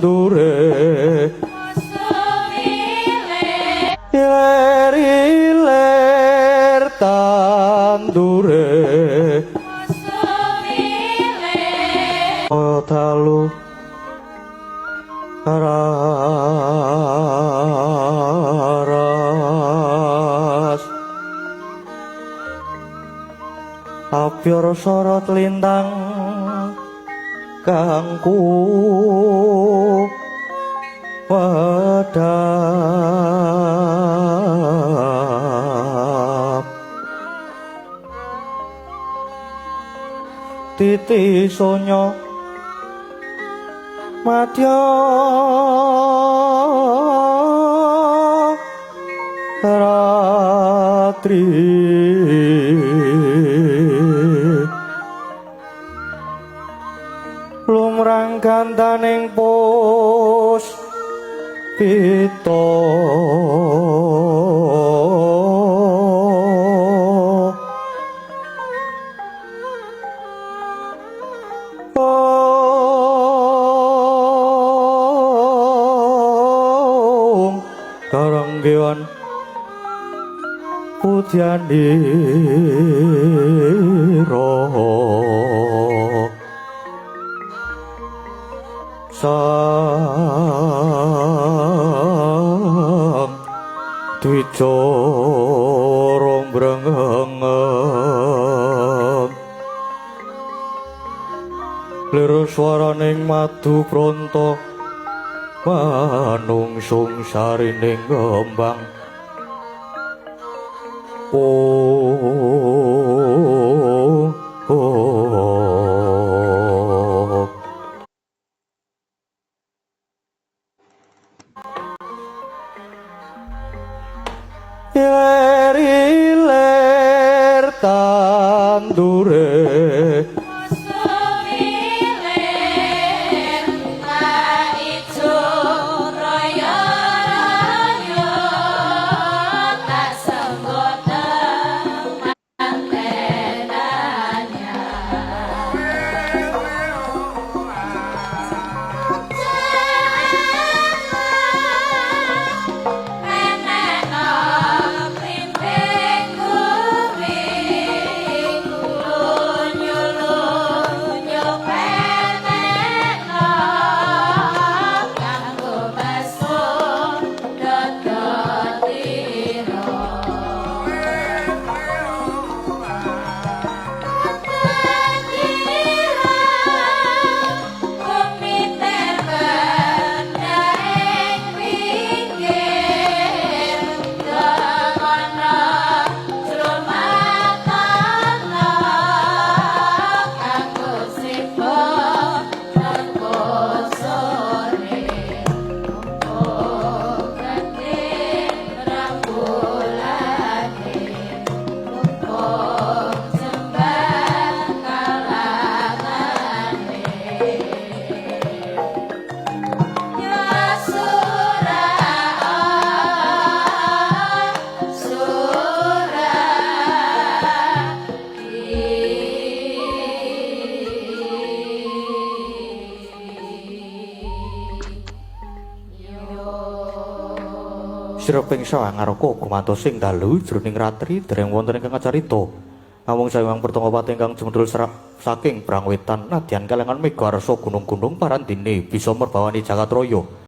tandure iler iler tandure dalu raras. Apyor sorot lintang kangku wedap titi sonyo madya ratri lumrang gandaning pos pito. Karanggewan Putyaniro sang dicorong brengengen liru swaraning madu pronto. Manungsung sarining kembang oh, iler Sira ping sawangaraka gumantos sing dalu jroning ratri dereng wonten ingkang kacarita. Namung sawang pertanga pati ingkang jumedhul serak saking Brangwetan nadyan kalangan mega arsa gunung-gunung parandene bisa merbawani Jagatraya.